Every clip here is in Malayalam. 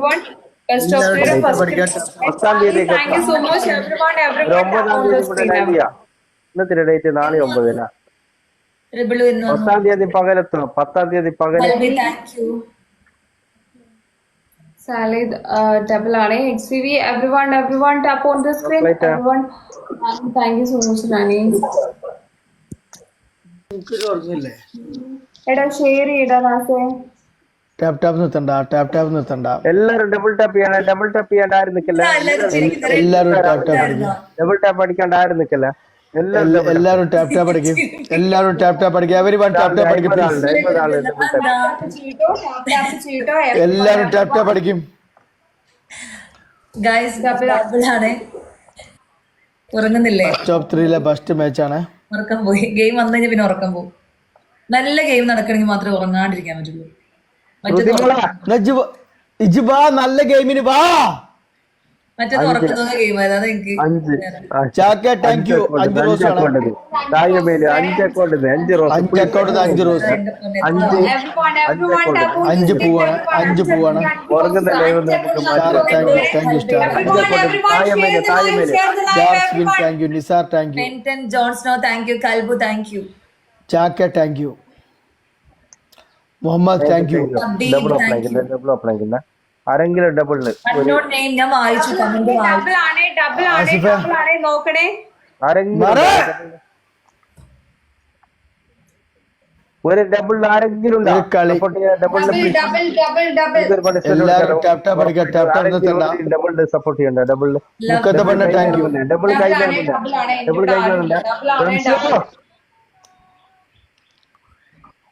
everyone. Best of luck. എല്ലാവരും First പഠിക്കാൻ. പത്താം തീയതി Thank you so much, everyone. Everyone. ഇന്നത്തെ ഡേറ്റ് നാളെ ഒമ്പതിനാ പകലെത്തും പത്താം തീയതി പകൽ thank you Salid, uh, double RA, HCV, everyone, everyone, tap on the screen. Later. Everyone. Rani, Thank you so much, Rani. എടാ ഷെയർ ചെയ്യടാ നാസേ ടാപ്പ് ടാപ്പ് നിർത്തണ്ട ടാപ്പ് ടാപ്പ് നിർത്തണ്ട. എല്ലാരും ഡബിൾ ടാപ്പ് ചെയ്യണം ഡബിൾ ടാപ്പ് ചെയ്യണ്ട ആരും നിക്കില്ല എല്ലാരും ടാപ്പ് ടാപ്പ് അടിക്കും ഡബിൾ ടാപ്പ് അടിക്കാണ്ട് ആരും നിക്കില്ല? എല്ലാരും എല്ലാ- എല്ലാരും ടാപ്പ് ടാപ്പ് അടിക്കും എല്ലാരും ടാപ്പ് ടാപ്പ് അടിക്കും എവരി വൺ ടാപ്പ് ടാപ്പ് അടിക്കും എല്ലാരും ടാപ്പ് ടാപ്പ് അടിക്കും ഗൈസ് ഡബിൾ ആണ്. ഉറങ്ങുന്നില്ലേ? ടോപ്പ് ത്രീയിലെ ബെസ്റ്റ് മാച്ച് ആണ്. ഉറക്കം പോയി. ഗെയിം വന്നു കഴിഞ്ഞാൽ പിന്നെ ഉറക്കം പോകും നല്ല ഗെയിം നടക്കണമെങ്കിൽ മാത്രമേ ഉറങ്ങാണ്ടിരിക്കാൻ പറ്റുള്ളൂ. നല്ല ഗെയിമിന് വാ. ചാക്ക താങ്ക് യു അഞ്ച്. റോസ് അഞ്ച് അക്കൗണ്ട് അഞ്ച് റോസ് അഞ്ച് അക്കൗണ്ട് അഞ്ച് റോസ് അഞ്ച് അഞ്ച്. പൂവാണ്. അഞ്ച് പൂവാണ്. Thank you star. Thank you Nisar thank you Jon Snow thank you കൽബു thank you Chakka thank you Muhammad thank you double open double open ആരെങ്കിലും ഡബിൾ ഞാൻ വായിച്ചു കമന്റ് ഡബിൾ ആണേ ഡബിൾ ആണേ ആസിഫ. ഡബിൾ ആണേ നോക്കണേ. ആരെങ്കിലും ഡബിൾ ഒരു ഡബിൾ ആരെങ്കിലും ഉണ്ടോ? ഒരു കളി. Double double double double double എല്ലാവരും ടാപ്പ് ടാപ്പ് അടിക്കുക ടാപ്പ് ടാപ്പ് നിർത്തണ്ട ഡബിൾ സപ്പോർട്ട് ചെയ്യണ്ട? ഡബിൾ മുക്കത്തെ പെണ്ണ താങ്ക് യു ഡബിൾ ഡബിൾ ആണേ കഴിഞ്ഞില്ല ഡബിൾ ആണേ ഡബിൾ കഴിഞ്ഞില്ല ഡബിൾ ആണേ ഡബിൾ അത് കേറുന്നുണ്ട് മുക്കത്തെ പെണ്ണ താങ്ക് യു ആരുമില്ല പ്രവീണു റംസി മുക്കത്തെ പെണ്ണ thank you thank you Thank you so much. Everyone,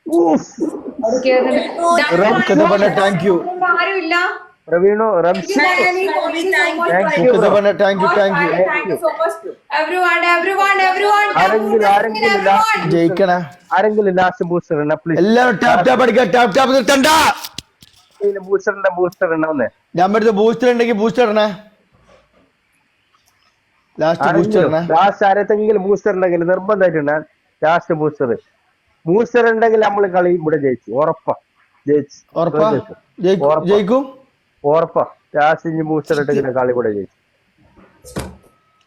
everyone. ആരെങ്കിലും ആരെങ്കിലും ലാസ്റ്റ് ജയിക്കണേ. ആരെങ്കിലും ലാസ്റ്റ് ബൂസ്റ്റർ എല്ലാവരും ടാപ്പ് ടാപ്പ് അടിക്കുക ടാപ്പ് ടാപ്പ് നിർത്തണ്ട ബൂസ്റ്ററിന്റെ ബൂസ്റ്റർ ഇടണമെന്നേ. ഞാൻ ബൂസ്റ്റർ ഉണ്ടെങ്കിൽ ബൂസ്റ്റർ ഇടണേ. ലാസ്റ്റ് ബൂസ്റ്റർ ലാസ്റ്റ് ആരത്തെങ്കിലും ബൂസ്റ്റർ ഉണ്ടെങ്കിൽ നിർബന്ധമായിട്ടുണ്ട് ലാസ്റ്റ് ബൂസ്റ്റർ ബൂസ്റ്റർ ഉണ്ടെങ്കിൽ നമ്മൾ കളി ഇവിടെ ജയിച്ചു. ഉറപ്പാ. ജയിച്ചു. ഉറപ്പാ? ജയിക്കും ഉറപ്പാ. രാസിഞ്ഞ് ബൂസ്റ്റർ ഇട്ടെങ്കിൽ കളി ഇവിടെ ജയിച്ചു.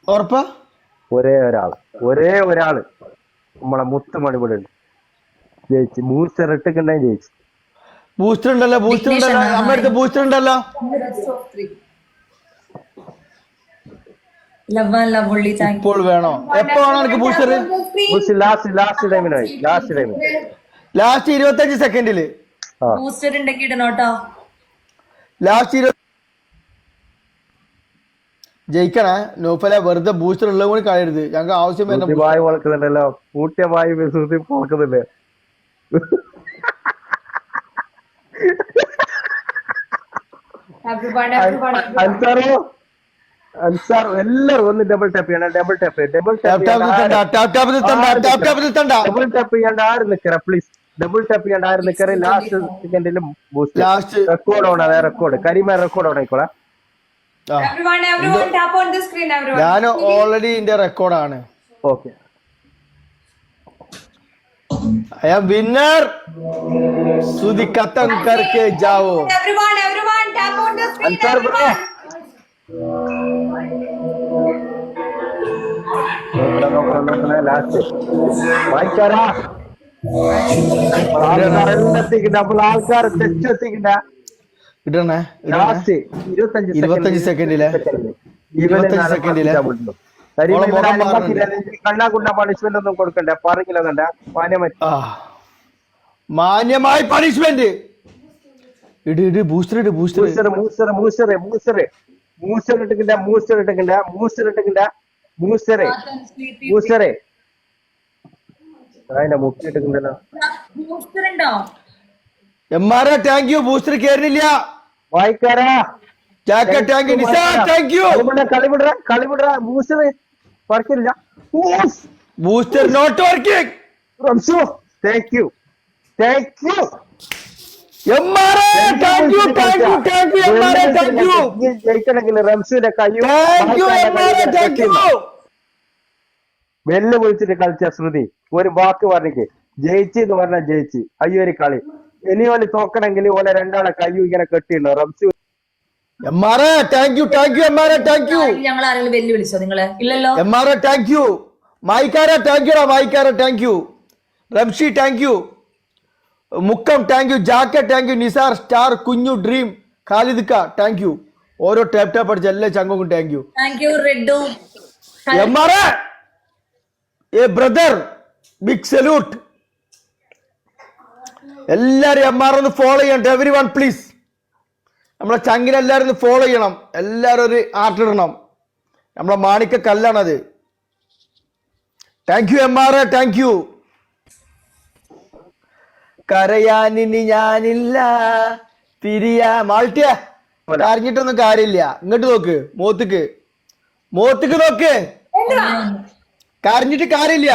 ഉറപ്പാ? ഒരേ ഒരാൾ. ഒരേ ഒരാൾ നമ്മളെ മുത്തുമണി ഇവിടെ ഉണ്ട്. ജയിച്ചു. ബൂസ്റ്റർ ഇട്ടിട്ടുണ്ടെങ്കിൽ ജയിച്ചു. ബൂസ്റ്റർ ഉണ്ടല്ലോ ബൂസ്റ്റർ ഉണ്ടല്ലോ. നമ്മുടെ അടുത്ത് ബൂസ്റ്റർ ഉണ്ടല്ലോ. ഇപ്പോൾ വേണോ? എപ്പോ വേണോ എനിക്ക് ബൂസ്റ്റർ ബൂസ്റ്റർ ലാസ്റ്റ് ലാസ്റ്റ് ടൈമിനായി ലാസ്റ്റ് ടൈമിൽ ലാസ്റ്റ് ഇരുപത്തഞ്ച് സെക്കൻഡിൽ ആ. ബൂസ്റ്റർ ഉണ്ടെങ്കിൽ ഇടണോട്ടോ ലാസ്റ്റ് ഇരുപത്തി ജയിക്കണേ. നോഫല വെറുതെ ബൂസ്റ്റർ ഉള്ളത് കൂടി കളയരുത്. ഞങ്ങൾക്ക് ആവശ്യം വരുന്ന വായു വളക്കുന്നുണ്ടല്ലോ പൂട്ടിയ വായു സുധി വളക്കുന്നില്ലേ. അൻസാറോ? അൻസാർ എല്ലാരും ഒന്ന് ഡബിൾ ടാപ്പ് ചെയ്യണം double tap double tap tap tap tap tap tap double tap ചെയ്യാണ്ട് ആരും നിക്കറ പ്ലീസ് ഡബിൾ ടാപ്പ് ചെയ്യാണ്ട് ആരും നിക്കറ ലാസ്റ്റ് സെക്കൻഡിലും ബൂസ്റ്റ് റെക്കോർഡ് ഓൺ അതെ റെക്കോർഡ് കരിമ റെക്കോർഡ് ഓൺ ആയിക്കോളാം. ഞാൻ ഓൾറെഡി ഇതിന്റെ റെക്കോർഡാണ് okay I am winner Sudhi ഖത്തം കർക്കെ ജാവോ Everyone, everyone, tap on the screen, bro everyone. Last വായിക്കാരാ ആൾക്കാർ തെറ്റെത്തിക്കണ്ട ഇടണേ ലാസ്റ്റ് ഇരുപത്തഞ്ച് സെക്കൻഡിലെ ഇരുപത്തഞ്ച് സെക്കൻഡിലെ. കണ്ണാകുണ്ട പണിഷ്മെന്റ് ഒന്നും കൊടുക്കണ്ട. പറഞ്ഞില്ല മാന്യമായി. മാന്യമായ പണിഷ്മെന്റ് ഇട് ഇട് ബൂസ്റ്റർ ഇട് ബൂസ്റ്റർ മൂസറ് മൂസറ് മൂസറ് മൂസർ ഇട്ടിക്കിണ്ട മൂസർ ഇട്ടിക്കിണ്ട മൂസർ ഇട്ടിക്കിണ്ട ബൂസ്റ്ററെ അതിന്റെ മുക്കി ഇട്ടിട്ടുണ്ടല്ലോ ബൂസ്റ്റർ ഉണ്ടോ M R thank you booster കേറുന്നില്ല. വായിക്കാരാ? ചാക്ക താങ്ക് യു നിസാ താങ്ക് യു കളിവിട കളിവിട കളിവിട മൂസറ് പറക്കില്ല booster not working റംസു thank you thank you M R thank you thank you thank you M R thank you ജയിക്കണമെങ്കിൽ റംസുവിന്റെ കയ്യും thank you M R thank you well വിളിച്ചിട്ട് കളിച്ച ശ്രുതി ഒരു വാക്ക് പറഞ്ഞിക്ക്. ജയിച്ച് എന്ന് പറഞ്ഞാൽ ജയിച്ച്. അയ്യോ ഒരു കളി. ഇനി ഓൽ തോക്കണമെങ്കിൽ ഓലെ രണ്ടാളെ കയ്യും ഇങ്ങനെ കെട്ടിയുണ്ടോ റംസു ഞങ്ങൾ ആരെങ്കിലും വെല്ലുവിളിച്ചോ നിങ്ങൾ? ഇല്ലല്ലോ. താങ്ക് യു മായിക്കാര താങ്ക് യുടാ മായിക്കാര thank you Ramshi thank you Mukkam thank you ജാക്ക thank you Nisar star കുഞ്ഞു ഡ്രീം ഖാലിദ്ക്ക താങ്ക് യു ഓരോ ടാപ്പ് ടാപ്പ് അടിച്ച എല്ലാ ചങ്ങും thank you thank you റെഡു M R A A brother big salute എല്ലാരും എം ആർ ഒന്ന് ഫോളോ ചെയ്യണം. എവരി വൺ പ്ലീസ് നമ്മളെ ചങ്ങിനെ എല്ലാവരും ഒന്ന് ഫോളോ ചെയ്യണം. എല്ലാവരും ഒരു ആർട്ടിടണം നമ്മളെ മാണിക്ക കല്ലാണത്. Thank you M R A thank you കരയാനിനി ഞാനില്ല. തിരിയാ. മാൾട്ടിയ കരഞ്ഞിട്ടൊന്നും കാര്യമില്ല. ഇങ്ങോട്ട് നോക്ക്. മോത്തുക്ക്. മോത്തുക്ക് നോക്ക്. കരഞ്ഞിട്ട് കാര്യമില്ല.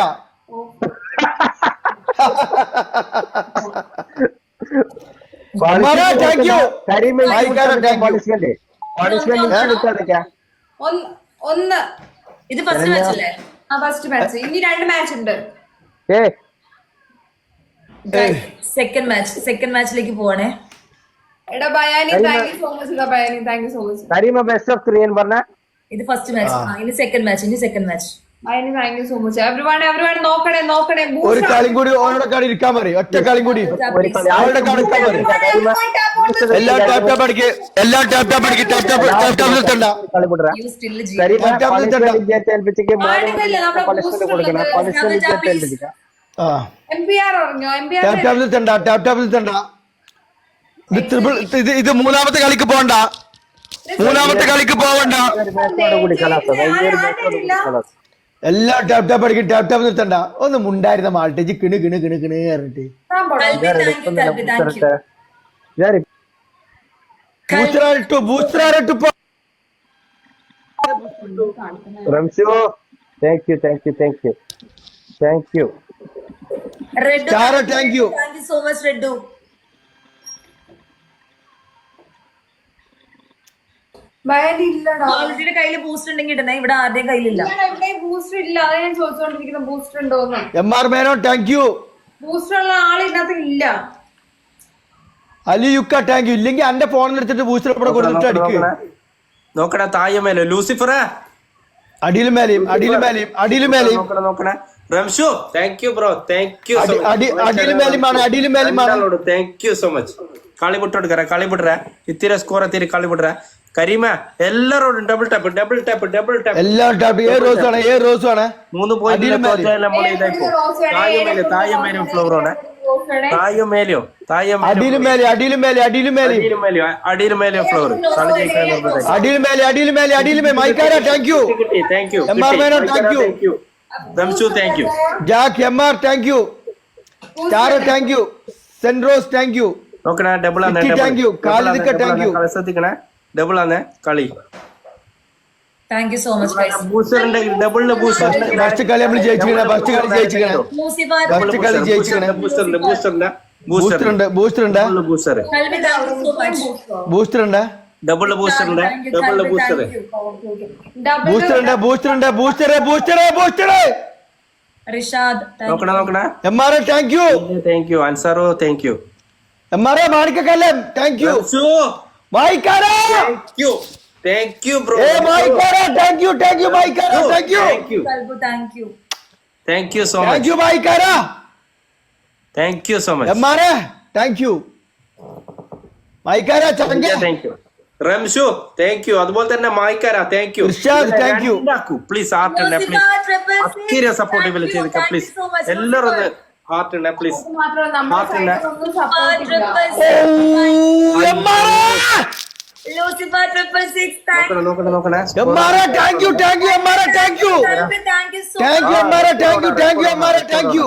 ഒന്ന് ഇത് ഫസ്റ്റ് മാച്ച് അല്ലേ ആ ഫസ്റ്റ് മാച്ച് ഇനി രണ്ട് മാച്ച് ഉണ്ട്. സെക്കൻഡ് മാച്ച് സെക്കൻഡ് മാച്ചിലേക്ക് പോവാണേ. എടാ ബയാനി താങ്ക് യു സോ മച്ച് ബയാനി. താങ്ക് യു സോ മച്ച് കരീമ ബെസ്റ്റ് ഓഫ് ത്രീ എന്ന് പറഞ്ഞ? ഇത് ഫസ്റ്റ് മാച്ച് ഇനി സെക്കൻഡ് മാച്ച് ഇനി second match ബയാനി thank you so much everyone everyone നോക്കണേ നോക്കണേ. ഒരു കളി കൂടി ഓനോടെ കളി ഇരിക്കാൻ പറയും. ഒറ്റ കളി കൂടി അവരുടെ കളി ഇരിക്കാൻ പറയും. എല്ലാ ടാപ്പ് ടാപ്പ് അടിക്ക് എല്ലാ ടാപ്പ് ടാപ്പ് അടിക്ക് ടാപ്പ് ടാപ്പ് ടാപ് ടാപ്പ് നിർത്തണ്ട കളി വിടറ യു സ്റ്റിൽ ജി കരീമ മറ്റേ പണിഷ്മെന്റ് വിദ്യാർത്ഥി ഏൽപ്പിച്ചെങ്കിൽ നമ്മുടെ പണിഷ്മെന്റ് കൊടുക്കണം. booster പണിഷ്മെന്റ് ഉള്ളത്. വിദ്യാർത്ഥി ഏൽപ്പിക്കാം. ആ. എം പി ആർ അറിഞ്ഞോ M P R tap tap നിർത്തണ്ട tap tap നിർത്തണ്ട ഇത് ട്രിപ്പിൾ ഇത് ഇത് മൂന്നാമത്തെ കളിക്ക് പോണ്ട മൂന്നാമത്തെ കളിക്ക് പോവണ്ട എല്ലാ ടാപ് ടാപ്പ് അടിക്കും. ടാപ് ടാപ്പ് നിർത്തണ്ട. ഒന്ന് മുണ്ടായിരുന്ന മാൾട്ടേജ് കിണ് കിണ് കിണ് കിണ് പറഞ്ഞിട്ട്. കൽബി താങ്ക് യു ബൂസ്റ്ററായിട്ടു ബൂസ്റ്ററായിട്ടു thank you thank you so much റെഡു. ബയാനി ഇല്ലടാ ഓൾറെഡി കയ്യിൽ ബൂസ്റ്റ് ഉണ്ടെങ്കിൽ ഇടണേ ഇവിടെ ആരുടെയും കയ്യിലില്ല എവിടെയും ബൂസ്റ്റർ ഇല്ല അതാ ഞാൻ ചോദിച്ചോണ്ടിരിക്കുന്ന ബൂസ്റ്റർ ഉണ്ടോന്ന് എം ആർ മേനോ താങ്ക് യു ബൂസ്റ്റർ ഉള്ള ആൾ ഇതിനകത്ത് ഇല്ല അലി യുക്ക താങ്ക് യു ഇല്ലെങ്കിൽ എന്റെ ഫോണിൽ എടുത്തിട്ട് ബൂസ്റ്റർ ഇവിടെ കൊടുത്തിട്ട് അടിക്ക് നോക്കണ താഴെ മേലെ ലൂസിഫറ അടിയിലും മേലെയും അടിയിലും മേലെയും അടിയിലും മേലെയും നോക്കണ നോക്കണ Ramshu thank you bro thank you അടി- അടി- അടിയിലും മേലെയുമാണ് അടിയിലും മേലെയുമാണ് താങ്ക് യു സോ മച്ച് കളി ಬಿಟ್ಟೊಡ್ಕರ കളി ಬಿಡ್ರ ಇತ್ತಿರ ಸ್ಕೋರ್ ಅತ್ತಿರಿ കളി കരീമ എല്ലാരോടും double tap double tap double tap എല്ലാ ടാപ്പ് ഏ റോസ് ആണ് ഏ റോസ് ആണ്. മൂന്ന് പോയിന്റ് നമ്മൾ ഇതായി തായമേലും തായമേലും ഫ്ലോറാണ് തായും മേലെയോ തായും അടിയിലും മേലെ അടിയിലും മേലെ അടിയിലും മേലെ അടിയിലും മേലെ അടിയിലും മേലെ ഫ്ലോർ അടിയിലും മേലെ അടിയിലും മേലെ അടിയിലും മേലെ മൈക്കാര thank you thank you M R Menon thank you ദംശു thank you Jack M R thank you ചാര താങ്ക് യു സെൻറോസ് താങ്ക് യു നോക്കണേ ഡബിൾ ആണ് താങ്ക് യു കാലിദിക്ക താങ്ക് യു ശ്രദ്ധിക്കണേ. ഡബിൾ ആണ്. കളി. Thank you so much guys booster ഉണ്ടെങ്കിൽ ഡബിളിന് ബൂസ്റ്റർ ഫസ്റ്റ് കളി നമ്മൾ ജയിച്ചിരിക്കണേ. ഫസ്റ്റ് കളി ജയിച്ചിരിക്കണേ. ലൂസിഫർ ഫസ്റ്റ് കളി ജയിച്ചിരിക്കണേ. ബൂസ്റ്റർ ഉണ്ട് ബൂസ്റ്റർ ഉണ്ട് ബൂസ്റ്റർ ഉണ്ട് ബൂസ്റ്റർ ഉണ്ട് booster കൽബി thank you so much booster ഉണ്ട് ഡബിൾ ബൂസ്റ്റർ ഉണ്ട് ഡബിൾ ബൂസ്റ്റർ ബൂസ്റ്റർ ഉണ്ട് ബൂസ്റ്റർ ഉണ്ട് booster booster booster Rishad thank നോക്കണ നോക്കണ? M R thank you thank you അൻസാറോ thank you M R മാണിക്കല്ലം thank you മായിക്കാര thank you thank you bro ഏ മായിക്കാര thank you thank you മായിക്കാര thank you thank you you കൽബു thank you thank you so thank much you മായിക്കാര thank you so much M R thank you മായിക്കാര ചങ്ക thank you Ramshu thank you അതുപോലെ തന്നെ മായ്ക്കാര thank you thank you. Please heart please അത്തിരി please. Heart ഉണ്ട് പ്ലീസ് സിക്സ് താങ്ക് നോക്കണേ നോക്കണേ R thank you thank you M R thank you thank you so thank you thank you thank you M R thank you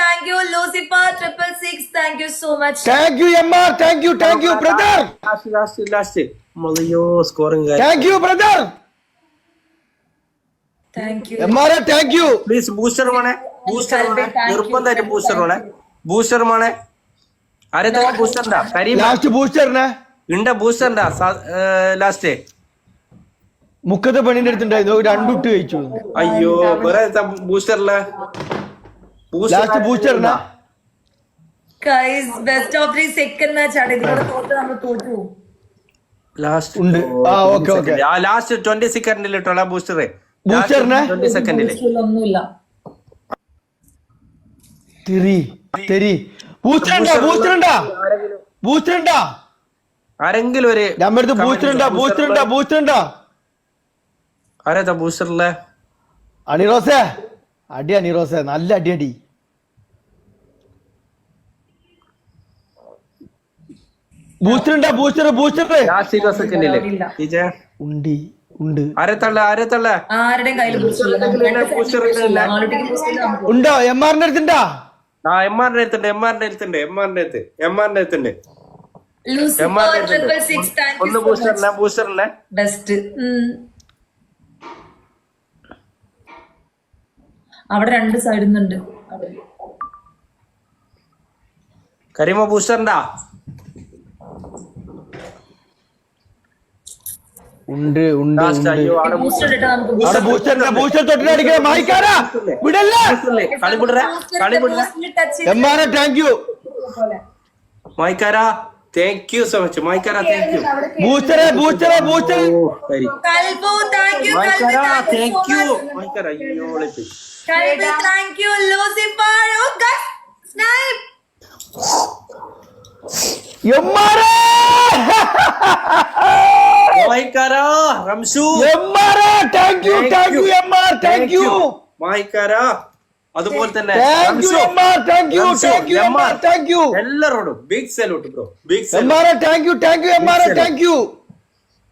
thank you Lucifer triple six thank you so much thank you M thank you thank you brother last last last മതിയോ scoring thank you brother thank you M R thank you please booster വേണേ ബൂസ്റ്റർ വേണേ തരും ബൂസ്റ്റർ വേണേ ബൂസ്റ്റർ വേണേ ആരെ ബൂസ്റ്റർ ബൂസ്റ്ററിന്റെ കരീം ലാസ്റ്റ് ബൂസ്റ്ററിനെ ഇണ്ട ഉണ്ടാ ലാസ്റ്റ് മുക്കത്തെ പെണ്ണിന്റെ അടുത്തുണ്ടായിരുന്നു. രണ്ടുട്ട് കഴിച്ചു. അയ്യോ വേറെ ബൂസ്റ്ററില്ല ലാസ്റ്റ് ബൂസ്റ്ററിനെ guys best of three second match ആണ്. ഇതിലൂടെ തോറ്റ് നമ്മൾ തോറ്റു. ലാസ്റ്റ് ഉണ്ട്. ആ ഓക്കെ ഓക്കെ ആ ലാസ്റ്റ് ട്വന്റി സെക്കൻഡിൽ ഇട്ടോളാം ബൂസ്റ്ററെ അണിറോസേ അടി അണിറോസേ നല്ല അടി അടി ബൂസ്റ്ററുണ്ടാ ബൂസ്റ്റർ ബൂസ്റ്റർ ഉണ്ടി. ഉണ്ട്. ആരെത്തള്ള ഉണ്ടോ? എം ആറിന്റെ അടുത്തുണ്ടോ? ആ എം ആറിന്റെ അടുത്തുണ്ട് എം ആറിന്റെ അടുത്തുണ്ട് എം ആറിന്റെ അടുത്ത് എം ആറിന്റെ അടുത്തുണ്ട്. എം ആറിന്റെ ഒന്ന് ബൂസ്റ്ററില്ല ബൂസ്റ്ററില്ല ബെസ്റ്റ് അവിടെ രണ്ട് സൈഡിൽ നിന്നുണ്ട് കരീമ ഉണ്ട് ഉണ്ട് ബൂസ്റ്റർ തൊട്ടിട്ട് അടിക്കണം മായിക്കാരാ വിടല്ലേ എമ്മാനെ താങ്ക് യു മായിക്കാരാ താങ്ക് യു സോ മച്ച് മായിക്കാരാ താങ്ക് യു ബൂസ്റ്ററെ ബൂസ്റ്ററെ ബൂസ്റ്റർ മായിക്കാരാ താങ്ക് യു മായിക്കാരാ അയ്യോളെ thank you Lucifer okay snipe അതുപോലെ തന്നെ എല്ലാരോടും big salute bro big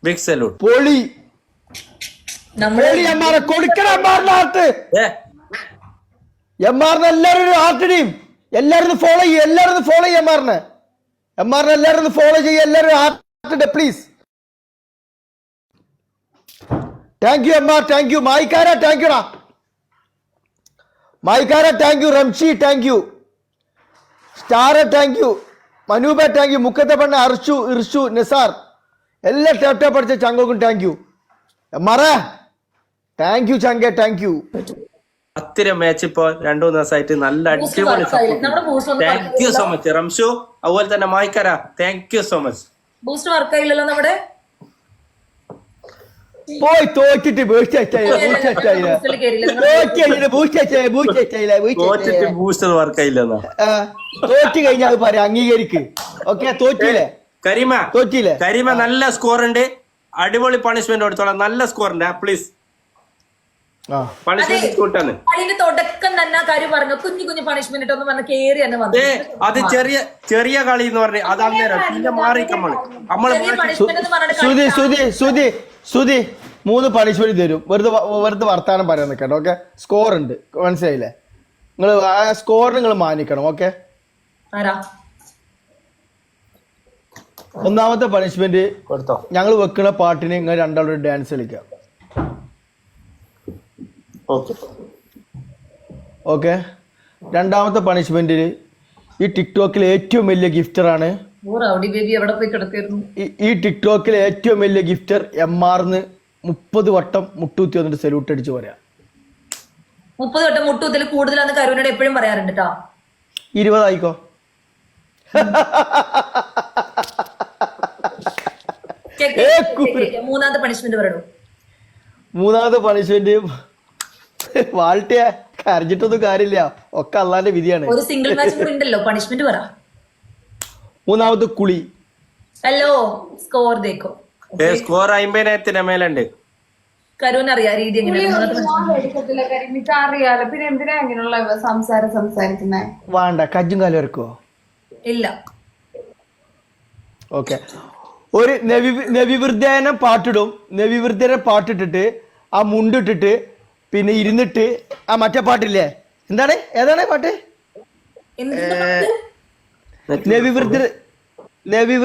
big പൊളി. ഹാർട്ട് എല്ലാരും ഫോളോ ചെയ്യും എല്ലാരും ഫോളോ ചെയ്യും എം എം ആറിന് എല്ലാവരും ഫോളോ ചെയ്യുക എല്ലാവരും ആർട്ടിന്റെ please thank you M R thank you മായിക്കാര thank യുടാ മായിക്കാര thank you Ramshi thank you star thank you മനൂപ thank you മുക്കത്തെ പെണ്ണ അർഷു ഇർഷു നിസാർ. എല്ലാ ടേപ് ടേപ്പ് പഠിച്ച ചങ്കോക്കും താങ്ക് യു എം ആറെ താങ്ക് യു ചങ്കെ താങ്ക് യു പത്തിര മാച്ച് ഇപ്പൊ രണ്ടു മൂന്ന് ദിവസമായിട്ട് നല്ല അടിപൊളി thank you so much Ramshu അതുപോലെ തന്നെ മായ്ക്കര. Thank you so much boost work ആയില്ലല്ലോ നമ്മുടെ? പോയി തോറ്റിട്ട് ബൂസ്റ്റ് അച്ചായില്ല ബൂസ്റ്റ് വർക്ക് ആയില്ലെന്നാ തോറ്റ് കഴിഞ്ഞാൽ അത് പറയാം അംഗീകരിക്ക്. ഓക്കെ തോറ്റില്ലേ? കരീമ തോറ്റില്ലേ? കരീമ നല്ല സ്കോർ ഉണ്ട്. അടിപൊളി പണിഷ്മെന്റ് കൊടുത്തോളാം. നല്ല സ്കോർ ഉണ്ട്. പ്ലീസ് അതിന്റെ തുടക്കം തന്നെ ആ കാര്യം പറഞ്ഞു. കുഞ്ഞു കുഞ്ഞു പണിഷ്മെന്റ് ഒന്നും പറഞ്ഞ കേറി തന്നെ വന്നു. അത് ചെറിയ ചെറിയ കളി എന്ന് പറഞ്ഞു അത് അന്നേരം പിന്നെ മാറി സുധി സുധി സുധി സുധി മൂന്ന് പണിഷ്മെന്റ് തരും. വെറുതെ വെറുതെ വർത്താനം പറയാൻ നിൽക്കട്ടെ ഓക്കെ സ്കോർ ഉണ്ട്. മനസ്സിലായില്ലേ? നിങ്ങൾ ആ സ്കോറിന് നിങ്ങൾ മാനിക്കണം ഓക്കെ ഒന്നാമത്തെ പണിഷ്മെന്റ് കൊടുത്തോ. ഞങ്ങൾ വെക്കുന്ന പാട്ടിന് നിങ്ങൾ രണ്ടാളും ഡാൻസ് കളിക്കാം. ഓക്കെ. ഓക്കെ. രണ്ടാമത്തെ പണിഷ്മെന്റിൽ ഈ ടിക്ടോക്കിൽ ഏറ്റവും വലിയ ഗിഫ്റ്ററാണ് ആണ് ഈ- ടിക്ടോക്കിൽ ഏറ്റവും വലിയ ഗിഫ്റ്റർ എം ആർന്ന് മുപ്പത് വട്ടം മുട്ടൂത്തി വന്നിട്ട് സല്യൂട്ട് അടിച്ച് പറയാം. മുപ്പത് വട്ടം മുട്ടൂത്തിൽ കൂടുതലാന്ന് കരുവിനോട് എപ്പോഴും പറയാറുണ്ട് കേട്ടോ ഇരുപതായിക്കോ. മൂന്നാമത്തെ പണിഷ്മെന്റ് പറയണു മൂന്നാമത്തെ പണിഷ്മെന്റ് വാൾട്ടിയ കരഞ്ഞിട്ടൊന്നും കാര്യമില്ല. ഒക്കെ അല്ലാന്റെ വിധിയാണ്. ഒരു സിംഗിൾ മാച്ച് കൂടി ഉണ്ടല്ലോ പണിഷ്മെന്റ് പറ. മൂന്നാമത്തെ കുളി. ഹലോ സ്കോർ ദേക്കോ. ഏ സ്കോർ അമ്പതിനായിരത്തിന് മേലുണ്ട്. കരുവിന് അറിയാ രീതി അറിയാലോ. പിന്നെ എന്തിനാ ഇങ്ങനെയുള്ള സംസാരം സംസാരിക്കുന്നേ? വേണ്ട കജ്ജും കാലം ഇറക്കുവോ ഇല്ല. ഓക്കെ. ഒരു നവി നവിവൃദ്ധേന പാട്ടിടും. നവിവൃദ്ധേന പാട്ടിട്ടിട്ട് ആ മുണ്ടിട്ടിട്ട് പിന്നെ ഇരുന്നിട്ട് ആ മറ്റേ പാട്ടില്ലേ എന്താണ് ഏതാണ് പാട്ട് ലവി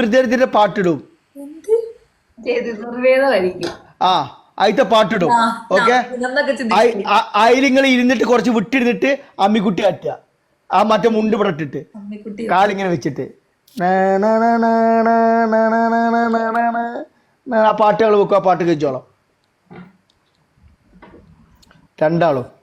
പാട്ടിടും ആ അതിത്തെ പാട്ടിടും ഓക്കെ അയിലിങ്ങൾ ഇരുന്നിട്ട് കുറച്ച് വിട്ടിരുന്നിട്ട് അമ്മിക്കുട്ടി അറ്റ ആ മറ്റേ മുണ്ട് ഇവിടെ കാലിങ്ങനെ വെച്ചിട്ട് ആ പാട്ടുകൾ വെക്കും ആ പാട്ട് കഴിച്ചോളാം രണ്ടാളും.